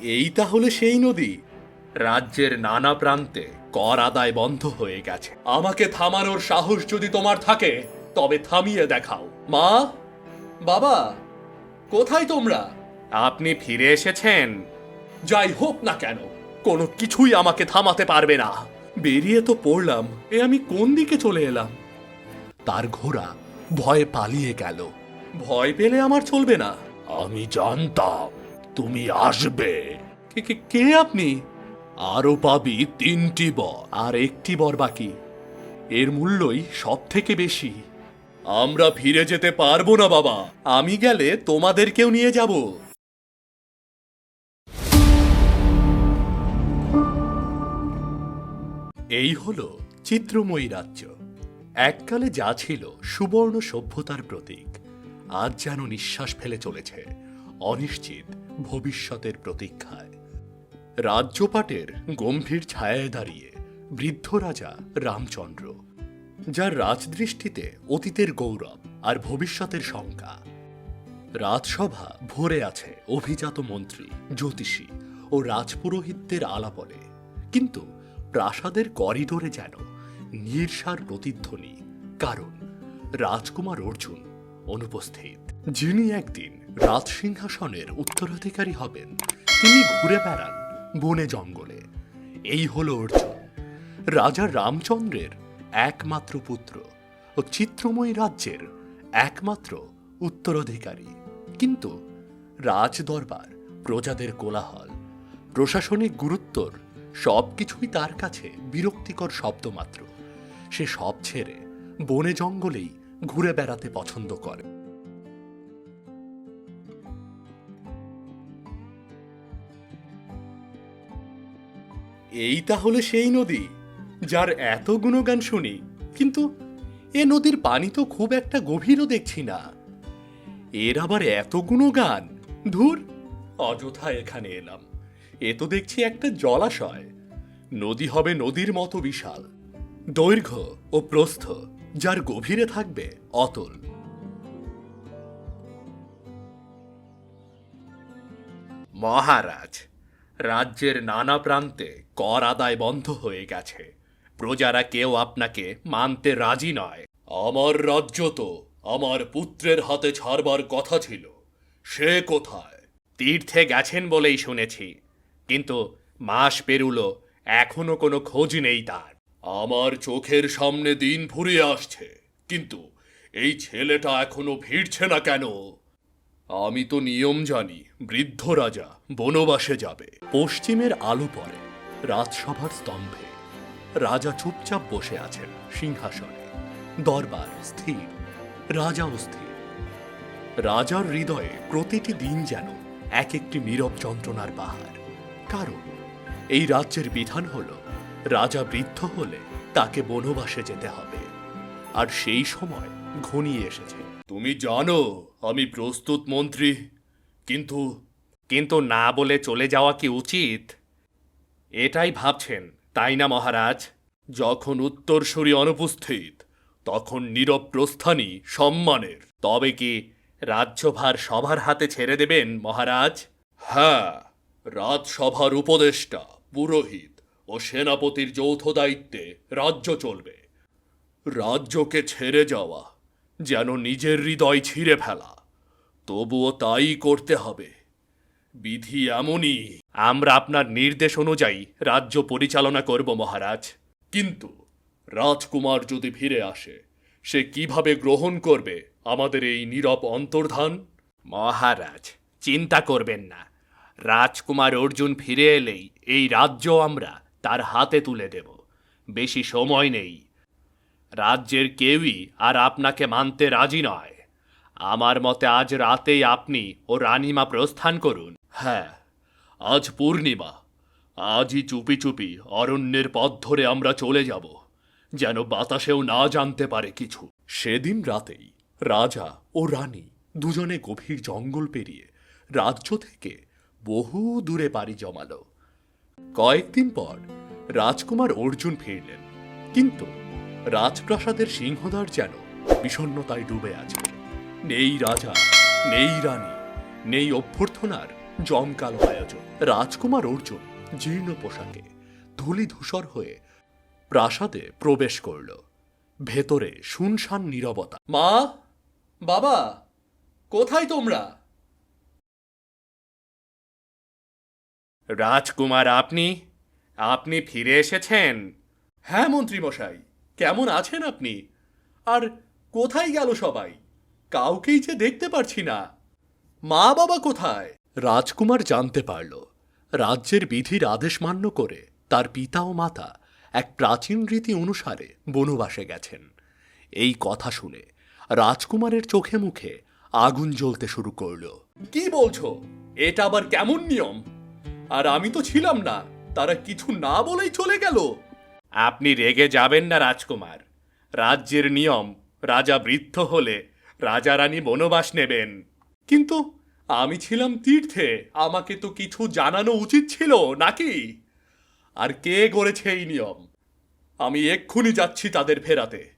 এই তাহলে সেই নদী। রাজ্যের নানা প্রান্তে কর আদায় বন্ধ হয়ে গেছে। আমাকে থামানোর সাহস যদি তোমার থাকে তবে থামিয়ে দেখাও। মা? বাবা? কোথায় তোমরা? আপনি ফিরে এসেছেন? যাই হোক না কেন কোনো কিছুই আমাকে থামাতে পারবে না। বেরিয়ে তো পড়লাম এ আমি কোন দিকে চলে এলাম? তার ঘোড়া ভয়ে পালিয়ে গেল। ভয় পেলে আমার চলবে না। আমি জানতাম তুমি আসবে। কে কে- কে আপনি? আরও পাবি তিনটি বর আর একটি বর বাকি। এর মূল্যই সব থেকে বেশি। আমরা ফিরে যেতে পারব না বাবা। আমি গেলে তোমাদেরকেও নিয়ে যাব। এই হলো চিত্রময়ী রাজ্য। এককালে যা ছিল সুবর্ণ সভ্যতার প্রতীক আজ যেন নিঃশ্বাস ফেলে চলেছে। অনিশ্চিত ভবিষ্যতের প্রতীক্ষায়। রাজ্যপাটের গম্ভীর ছায়ায় দাঁড়িয়ে বৃদ্ধ রাজা রামচন্দ্র, যার রাজদৃষ্টিতে অতীতের গৌরব আর ভবিষ্যতের শঙ্কা। রাজসভা ভরে আছে অভিজাত মন্ত্রী, জ্যোতিষী ও রাজপুরোহিতদের আলাপনে। কিন্তু প্রাসাদের করিডোরে যেন নির্সার প্রতিধ্বনি, কারণ রাজকুমার অর্জুন অনুপস্থিত, যিনি একদিন রাজসিংহাসনের উত্তরাধিকারী হবেন। তিনি ঘুরে বেড়ান বনে জঙ্গলে। এই হল অর্জুন। রাজা রামচন্দ্রের একমাত্র পুত্র ও চিত্রময় রাজ্যের একমাত্র উত্তরাধিকারী। কিন্তু রাজদরবার, প্রজাদের কোলাহল, প্রশাসনিক গুরুত্বর সবকিছুই তার কাছে বিরক্তিকর শব্দ মাত্র। সে সব ছেড়ে বনে জঙ্গলেই ঘুরে বেড়াতে পছন্দ করে। এই তাহলে সেই নদী, যার এত গুণগান শুনি, কিন্তু এ নদীর পানি তো খুব একটা গভীরও দেখছি না। এর আবার এত গুণগান? ধুর, অযথা এখানে এলাম। এ তো দেখছি একটা জলাশয়। নদী হবে নদীর মতো বিশাল। দৈর্ঘ্য ও প্রস্থ, যার গভীরে থাকবে অতল। মহারাজ রাজ্যের নানা প্রান্তে কর আদায় বন্ধ হয়ে গেছে। প্রজারা কেউ আপনাকে মানতে রাজি নয়। আমার রাজ্য তো আমার পুত্রের হাতে ছাড়বার কথা ছিল। সে কোথায়? তীর্থে গেছেন বলেই শুনেছি। কিন্তু মাস পেরুলো, এখনও কোনো খোঁজ নেই তার। আমার চোখের সামনে দিন ফুরিয়ে আসছে। কিন্তু এই ছেলেটা এখনও ভিড়ছে না কেন? আমি তো নিয়ম জানি, বৃদ্ধ রাজা বনবাসে যাবে। পশ্চিমের আলো পড়ে, রাজসভার স্তম্ভে। রাজা চুপচাপ বসে আছেন সিংহাসনে। দরবার স্থির, রাজাও স্থির। রাজার হৃদয়ে প্রতিটি দিন যেন এক একটি নীরব যন্ত্রণার পাহাড়। কারণ এই রাজ্যের বিধান হল, রাজা বৃদ্ধ হলে তাকে বনবাসে যেতে হবে। আর সেই সময় ঘনিয়ে এসেছে। তুমি জানো আমি প্রস্তুত, মন্ত্রী। কিন্তু কিন্তু না বলে চলে যাওয়া কি উচিত? এটাই ভাবছেন, তাই না, মহারাজ? যখন উত্তরসূরি অনুপস্থিত, তখন নীরব প্রস্থানই সম্মানের। তবে কি রাজ্যভার সভার হাতে ছেড়ে দেবেন, মহারাজ? হ্যাঁ রাজসভার উপদেষ্টা, পুরোহিত ও সেনাপতির যৌথ দায়িত্বে রাজ্য চলবে। রাজ্যকে ছেড়ে যাওয়া যেন নিজের হৃদয় ছিঁড়ে ফেলা। তবুও তাই করতে হবে। বিধি এমনই। আমরা আপনার নির্দেশ অনুযায়ী রাজ্য পরিচালনা করব, মহারাজ। কিন্তু রাজকুমার যদি ফিরে আসে, সে কীভাবে গ্রহণ করবে আমাদের এই নীরব অন্তর্ধান? মহারাজ, চিন্তা করবেন না। রাজকুমার অর্জুন ফিরে এলেই এই রাজ্য আমরা তার হাতে তুলে দেব। বেশি সময় নেই। রাজ্যের কেউই আর আপনাকে মানতে রাজি নয়। আমার মতে আজ রাতেই আপনি ও রানীমা প্রস্থান করুন। হ্যাঁ আজ পূর্ণিমা। আজই চুপি চুপি অরণ্যের পথ ধরে আমরা চলে যাব, যেন বাতাসেও না জানতে পারে কিছু। সেদিন রাতেই রাজা ও রানী দুজনে গভীর জঙ্গল পেরিয়ে রাজ্য থেকে বহু দূরে পাড়ি জমালো। কয়েকদিন পর রাজকুমার অর্জুন ফিরলেন, কিন্তু রাজপ্রাসাদের সিংহদ্বার যেন বিষণ্ণতায় ডুবে আছে। নেই রাজা নেই রানী নেই অভ্যর্থনার জমকালো আয়োজন। রাজকুমার অর্জুন জীর্ণ পোশাকে ধুলি ধূসর হয়ে প্রাসাদে প্রবেশ করল। ভেতরে শুনশান নীরবতা। মা বাবা কোথায় তোমরা? রাজকুমার আপনি আপনি ফিরে এসেছেন? হ্যাঁ মন্ত্রী মশাই কেমন আছেন আপনি? আর কোথায় গেল সবাই? কাউকেই যে দেখতে পারছি না। মা বাবা কোথায়? রাজকুমার জানতে পারল। রাজ্যের বিধির আদেশ মান্য করে তার পিতা ও মাতা এক প্রাচীন রীতি অনুসারে বনবাসে গেছেন। এই কথা শুনে রাজকুমারের চোখে মুখে আগুন জ্বলতে শুরু করল। কি বলছো? এটা আবার কেমন নিয়ম? আর আমি তো ছিলাম না, তারা কিছু না বলেই চলে গেল। আপনি রেগে যাবেন না, রাজকুমার। রাজ্যের নিয়ম, রাজা বৃদ্ধ হলে রাজা রানী বনবাস নেবেন। কিন্তু আমি ছিলাম তীর্থে, আমাকে তো কিছু জানানো উচিত ছিল নাকি? আর কে গড়েছে এই নিয়ম? আমি এক্ষুনি যাচ্ছি তাদের ফেরাতে।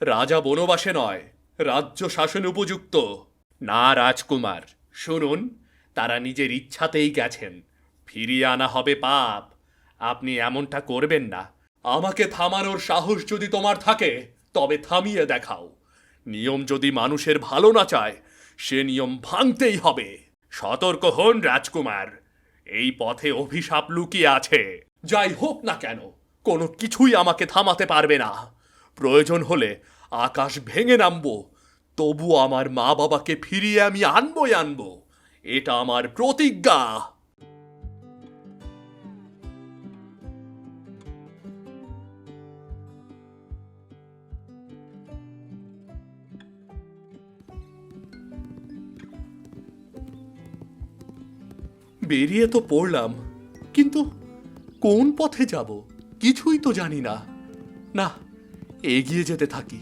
রাজা বনবাসে নয়, রাজ্য শাসন উপযুক্ত। না, রাজকুমার, শুনুন, তারা নিজের ইচ্ছাতেই গেছেন। ফিরিয়ে আনা হবে পাপ। আপনি এমনটা করবেন না। আমাকে থামানোর সাহস যদি তোমার থাকে, তবে থামিয়ে দেখাও। নিয়ম যদি মানুষের ভালো না চায়, সে নিয়ম ভাঙতেই হবে। সতর্ক হন, রাজকুমার। এই পথে অভিশাপ লুকিয়ে আছে। যাই হোক না কেন, কোনো কিছুই আমাকে থামাতে পারবে না। প্রয়োজন হলে আকাশ ভেঙে নামবো। তবু আমার মা বাবাকে ফিরিয়ে আমি আনবই আনব। এটা আমার প্রতিজ্ঞা। বেরিয়ে তো পড়লাম, কিন্তু কোন পথে যাব কিছুই তো জানি না। না, এগিয়ে যেতে থাকি।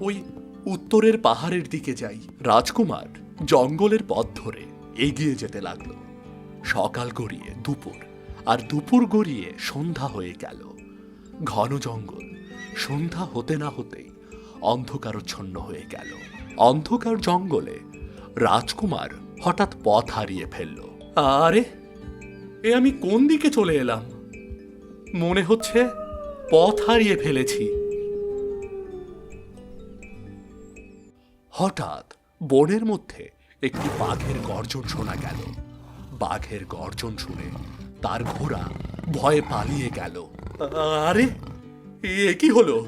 ওই উত্তরের পাহাড়ের দিকে যাই, রাজকুমার জঙ্গলের পথ ধরে এগিয়ে যেতে লাগল। সকাল গড়িয়ে দুপুর, আর দুপুর গড়িয়ে সন্ধ্যা হয়ে গেল। ঘন জঙ্গল, সন্ধ্যা হতে না হতেই অন্ধকারচ্ছন্ন হয়ে গেল। অন্ধকার জঙ্গলে রাজকুমার হঠাৎ পথ হারিয়ে ফেলল। আরে, এ আমি কোন দিকে চলে এলাম? মনে হচ্ছে পথ হারিয়ে ফেলেছি। হঠাৎ বনের মধ্যে একটি বাঘের গর্জন শোনা গেল। বাঘের গর্জন শুনে তার ঘোড়া ভয়ে পালিয়ে গেল। আরে, এ কি হলো?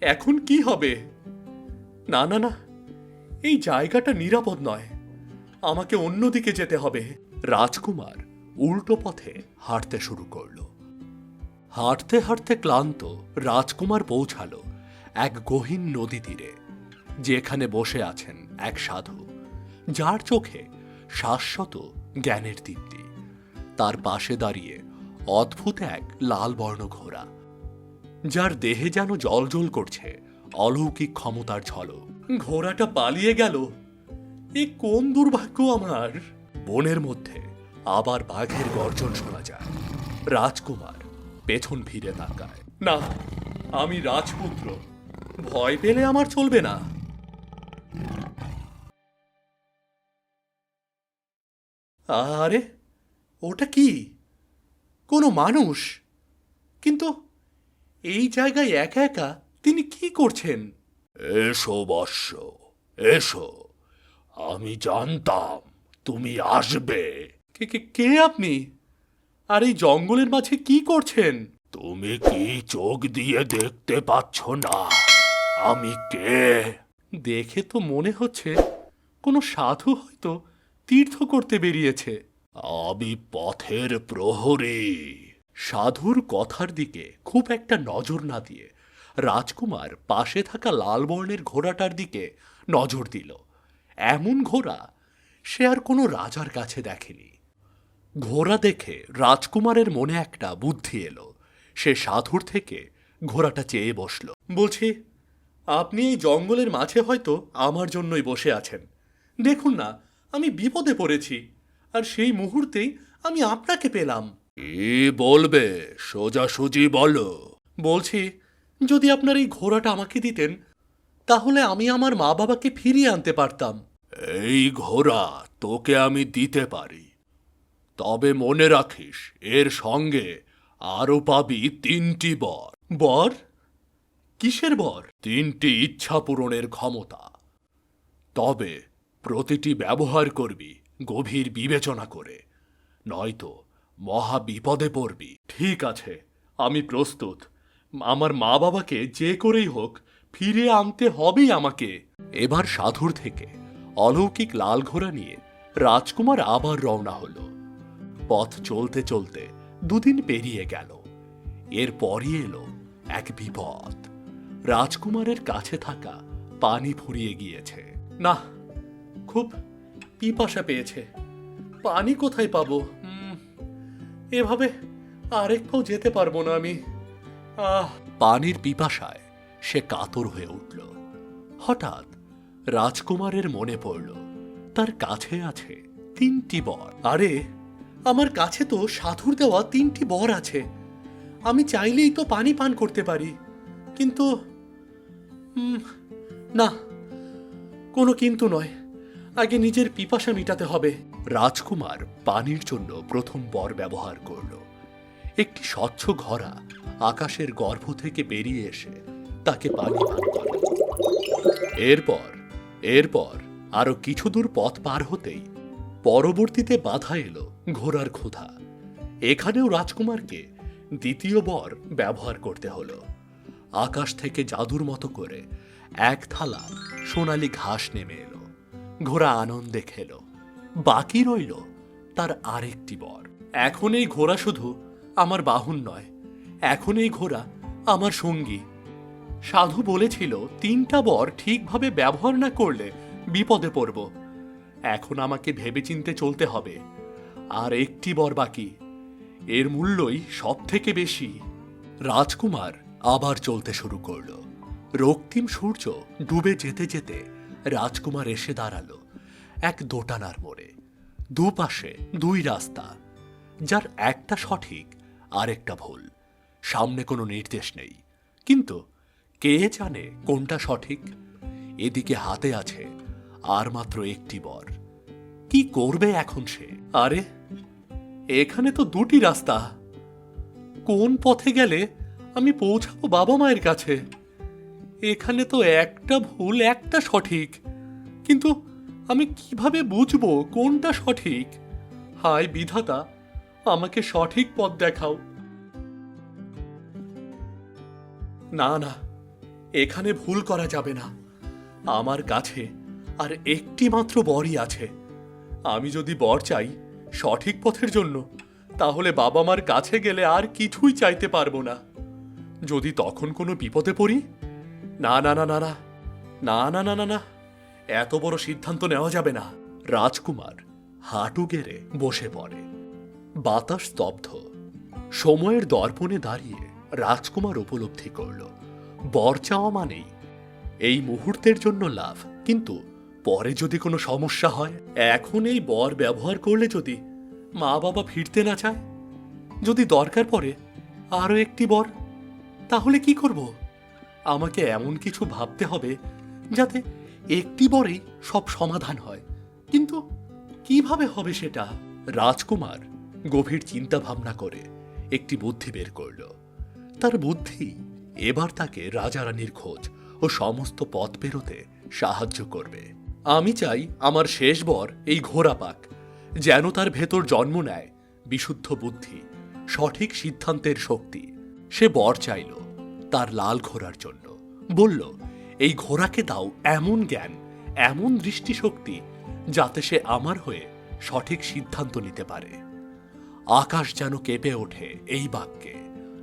এখন কি হবে? না না না, এই জায়গাটা নিরাপদ নয়। আমাকে অন্যদিকে যেতে হবে। রাজকুমার উল্টো পথে হাঁটতে শুরু করল। হাঁটতে হাঁটতে ক্লান্ত রাজকুমার পৌঁছালো এক গহীন নদী তীরে, যেখানে বসে আছেন এক সাধু, যার চোখে শাশ্বত জ্ঞানের দীপ্তি। তার পাশে দাঁড়িয়ে অদ্ভুত এক লাল বর্ণ ঘোড়া, যার দেহে যেন জলজল করছে অলৌকিক ক্ষমতার ঝলক। ঘোড়াটা পালিয়ে গেল। এ কোন দুর্ভাগ্য আমার? বনের মধ্যে আবার বাঘের গর্জন শোনা যায়। রাজকুমার পেছন ফিরে তাকায়। না, আমি রাজপুত্র। ভয় পেলে আমার চলবে না। আরে, ওটা কি? কোনো মানুষ? কিন্তু এই জায়গায় একা একা তিনি কি করছেন? এসো বর্ষ এসো। আমি জানতাম তুমি আসবে। কে কে- কে আপনি? আর এই জঙ্গলের মাঝে কি করছেন? তুমি কি চোখ দিয়ে দেখতে পাচ্ছ না? আমি কে? দেখে তো মনে হচ্ছে কোনো সাধু হয়তো তীর্থ করতে বেরিয়েছে। আমি পথের প্রহরী। সাধুর কথার দিকে খুব একটা নজর না দিয়ে রাজকুমার পাশে থাকা লাল বর্ণের ঘোড়াটার দিকে নজর দিল। এমন ঘোড়া সে আর কোনো রাজার কাছে দেখেনি। ঘোড়া দেখে রাজকুমারের মনে একটা বুদ্ধি এলো। সে সাধুর থেকে ঘোড়াটা চেয়ে বসল। বলছি আপনি এই জঙ্গলের মাঝে হয়তো আমার জন্যই বসে আছেন। দেখুন না আমি বিপদে পড়েছি আর সেই মুহূর্তেই আমি আপনাকে পেলাম। কি বলবে সোজাসুজি বলো। বলছি যদি আপনার এই ঘোড়াটা আমাকে দিতেন তাহলে আমি আমার মা বাবাকে ফিরিয়ে আনতে পারতাম। এই ঘোড়া তোকে আমি দিতে পারি। তবে মনে রাখিস, এর সঙ্গে আরও পাবি তিনটি বর। বর? কিসের বর? তিনটি ইচ্ছা পূরণের ক্ষমতা। তবে প্রতিটি ব্যবহার করবি, গভীর বিবেচনা করে। নয়তো মহা বিপদে পড়বি। ঠিক আছে, আমি প্রস্তুত। আমার মা বাবাকে যে করেই হোক ফিরে আনতে হবেই আমাকে। এবার সাধুর থেকে। অলৌকিক লাল ঘোড়া নিয়ে রাজকুমার আবার রওনা হল। পথ চলতে চলতে দুদিন পেরিয়ে গেল। এরপরই এলো এক বিপদ। রাজকুমারের কাছে থাকা পানি ফুরিয়ে গিয়েছে। না, খুব পিপাসা পেয়েছে। পানি কোথায় পাবো? এভাবে আরেক পাও যেতে পারব না আমি। আহ! পানির পিপাসায় সে কাতর হয়ে উঠল। হঠাৎ রাজকুমারের মনে পড়ল, তার কাছে আছে তিনটি বর। আরে, আমার কাছে তো সাধুর দেওয়া তিনটি বর আছে। আমি চাইলেই তো পানি পান করতে পারি, কিন্তু না, কোনো কিন্তু নয়। আগে নিজের পিপাসা মিটাতে হবে। রাজকুমার পানির জন্য প্রথম বর ব্যবহার করল। একটি স্বচ্ছ ঘরা আকাশের গর্ভ থেকে বেরিয়ে এসে তাকে পানি পান করে। এরপর এরপর আরও কিছু দূর পথ পার হতেই পরবর্তীতে বাধা এলো ঘোড়ার ক্ষুধা। এখানেও রাজকুমারকে দ্বিতীয় বর ব্যবহার করতে হলো। আকাশ থেকে জাদুর মতো করে এক থালা সোনালি ঘাস নেমে এলো। ঘোড়া আনন্দে খেল। বাকি রইল তার আরেকটি বর। এখন এই ঘোড়া শুধু আমার বাহন নয়, এখন এই ঘোড়া আমার সঙ্গী। সাধু বলেছিল, তিনটা বর ঠিকভাবে ব্যবহার না করলে বিপদে পড়ব। এখন আমাকে ভেবেচিন্তে চলতে হবে। আর একটি বর বাকি। এর মূল্যই সব থেকে বেশি। রাজকুমার আবার চলতে শুরু করল। রক্তিম সূর্য ডুবে যেতে যেতে রাজকুমার এসে দাঁড়াল এক দোটানার মোড়ে। দুপাশে দুই রাস্তা, যার একটা সঠিক আর একটা ভুল। সামনে কোনো নির্দেশ নেই। কিন্তু কে জানে কোনটা সঠিক? এদিকে হাতে আছে আর মাত্র একটি বর। কি করবে এখন সে? আরে, এখানে তো দুটি রাস্তা। কোন পথে গেলে আমি পৌঁছাবো বাবা মায়ের কাছে? এখানে তো একটা ভুল, একটা সঠিক। কিন্তু আমি কীভাবে বুঝব কোনটা সঠিক? হায় বিধাতা, আমাকে সঠিক পথ দেখাও। না না এখানে ভুল করা যাবে না আমার কাছে আর একটি মাত্র বরই আছে আমি যদি বর চাই সঠিক পথের জন্য তাহলে বাবা মার কাছে গেলে আর কিছুই চাইতে পারব না যদি তখন কোনো বিপদে পড়ি না না না না না না না না না না এত বড় সিদ্ধান্ত নেওয়া যাবে না রাজকুমার হাঁটু গেড়ে বসে পড়ে বাতাস স্তব্ধ সময়ের দর্পণে দাঁড়িয়ে রাজকুমার উপলব্ধি করল বর চাওয়া মানেই। এই মুহূর্তের জন্য লাভ। কিন্তু পরে যদি কোনো সমস্যা হয়, এখন এই বর ব্যবহার করলে যদি মা বাবা ফিরতে না চায়, যদি দরকার পড়ে আরও একটি বর, তাহলে কি করব? আমাকে এমন কিছু ভাবতে হবে যাতে একটি বরেই সব সমাধান হয়। কিন্তু কীভাবে হবে সেটা রাজকুমার গভীর চিন্তা ভাবনা করে একটি বুদ্ধি বের করল। তার বুদ্ধি এবার তাকে রাজারানীর খোঁজ ও সমস্ত পথ পেরোতে সাহায্য করবে। আমি চাই আমার শেষ বর এই ঘোড়া পাক, যেন তার ভেতর জন্ম নেয় বিশুদ্ধ বুদ্ধি, সঠিক সিদ্ধান্তের শক্তি। সে বর চাইল তার লাল ঘোড়ার জন্য। বলল, এই ঘোড়াকে দাও এমন জ্ঞান, এমন দৃষ্টিশক্তি, যাতে সে আমার হয়ে সঠিক সিদ্ধান্ত নিতে পারে। আকাশ যেন কেঁপে ওঠে এই বাক্যে,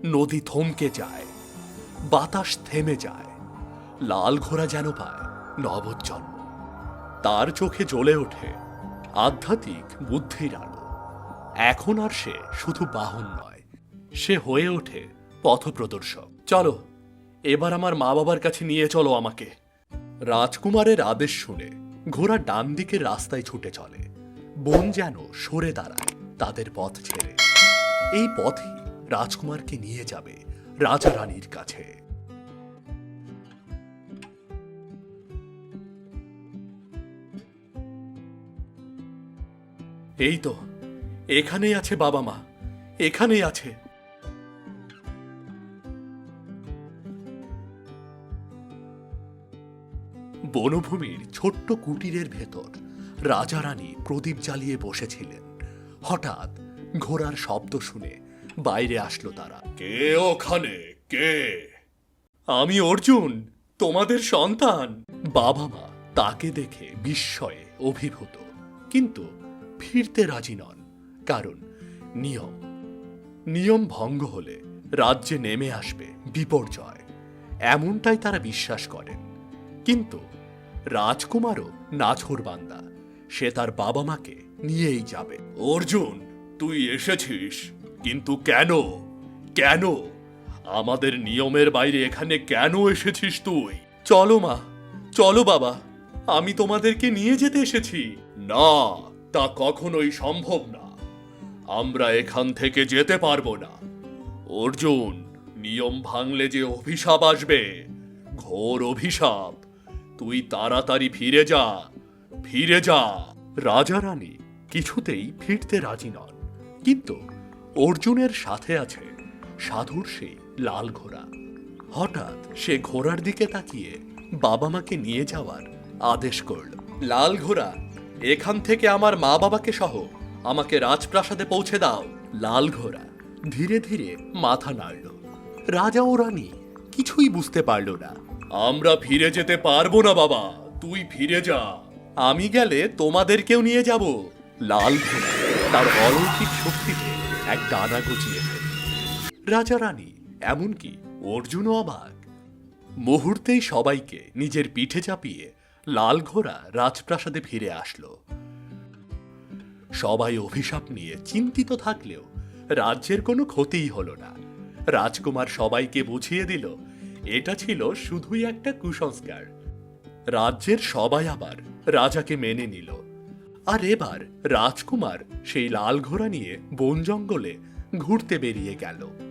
নদী থমকে যায়। বাতাস থেমে যায়, লাল ঘোড়া যেন পায় নবজন্ম তার চোখে জ্বলে ওঠে আধ্যাত্মিক বুদ্ধির আলো। এখন আর সে শুধু বাহন নয়, সে হয়ে ওঠে পথপ্রদর্শক। চলো, এবার আমার মা বাবার কাছে নিয়ে চলো আমাকে। রাজকুমারের আদেশ শুনে ঘোড়া ডান দিকের রাস্তায় ছুটে চলে। বোন যেন সরে দাঁড়ায় তাদের পথ ছেড়ে। এই পথই রাজকুমারকে নিয়ে যাবে রাজা রানীর কাছে। এই তো, এখানেই আছে বাবা মা, এখানেই আছে। বনভূমির ছোট্ট কুটিরের ভেতর রাজা রানী প্রদীপ জ্বালিয়ে বসেছিলেন। হঠাৎ ঘোড়ার শব্দ শুনে বাইরে আসলো তারা। কে ওখানে? কে? আমি অর্জুন তোমাদের সন্তান। বাবা মা তাকে দেখে বিস্ময়ে অভিভূত। কিন্তু ফিরতে রাজি নন কারণ নিয়ম। নিয়ম ভঙ্গ হলে রাজ্যে নেমে আসবে বিপর্যয়। এমনটাই তারা বিশ্বাস করেন। কিন্তু রাজকুমারও নাছর বান্দা। সে তার বাবা মাকে নিয়েই যাবে। অর্জুন তুই এসেছিস। কিন্তু কেন? কেন? আমাদের নিয়মের বাইরে এখানে কেন এসেছিস তুই? চলো মা, চলো বাবা। আমি তোমাদেরকে নিয়ে যেতে এসেছি। না, তা কখনোই সম্ভব না। আমরা এখান থেকে যেতে পারব না। অর্জুন, নিয়ম ভাঙলে যে অভিশাপ আসবে, ঘোর অভিশাপ। তুই তাড়াতাড়ি ফিরে যা ফিরে যা। রাজা রানী কিছুতেই ফিরতে রাজি নন। কিন্তু অর্জুনের সাথে আছে সাধুর সেই লাল ঘোড়া। হঠাৎ সে ঘোড়ার দিকে তাকিয়ে বাবা মাকে নিয়ে যাওয়ার আদেশ করল, লাল ঘোড়া, এখান থেকে আমার মা বাবাকে সহ আমাকে রাজপ্রাসাদে পৌঁছে দাও। লাল ঘোড়া ধীরে ধীরে মাথা নাড়ল। রাজা ও রানী, কিছুই বুঝতে পারল না। আমরা ফিরে যেতে পারব না বাবা, তুই ফিরে যা। আমি গেলে তোমাদেরকেও নিয়ে যাব। লাল ঘোড়া তার অলৌকিক শক্তিতে এক ডানা গুছিয়ে ফেলল রাজা রানী, এমনকি অর্জুনও অবাক। মুহূর্তেই সবাইকে নিজের পিঠে চাপিয়ে লাল ঘোড়া রাজপ্রাসাদে ফিরে আসলো। সবাই অভিশাপ নিয়ে চিন্তিত থাকলেও রাজ্যের কোনো ক্ষতিই হলো না। রাজকুমার সবাইকে বুঝিয়ে দিল, এটা ছিল শুধুই একটা কুসংস্কার। রাজ্যের সবাই আবার রাজাকে মেনে নিল। আর এবার রাজকুমার সেই লাল ঘোড়া নিয়ে বন জঙ্গলে ঘুরতে বেরিয়ে গেল।